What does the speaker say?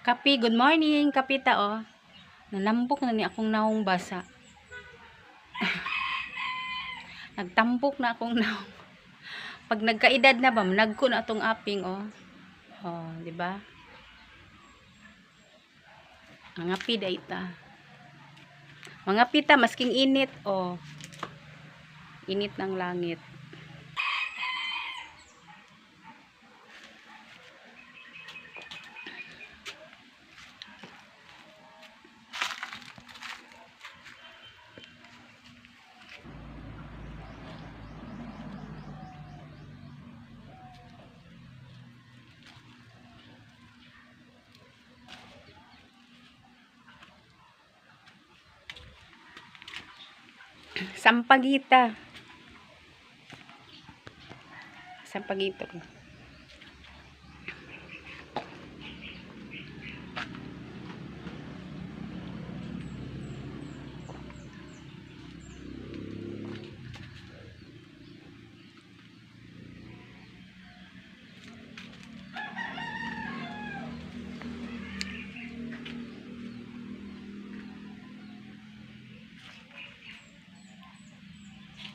Kapi, good morning, kapita oh. Nalambok na ni akong naong basa. Nagtampok na akong naong. Pag nagkaedad na ba, nagko na atong aping oh. Oh, di ba? Ang api dayta. Mga pita, masking init oh. Init ng langit. Sampagita. Sampagito.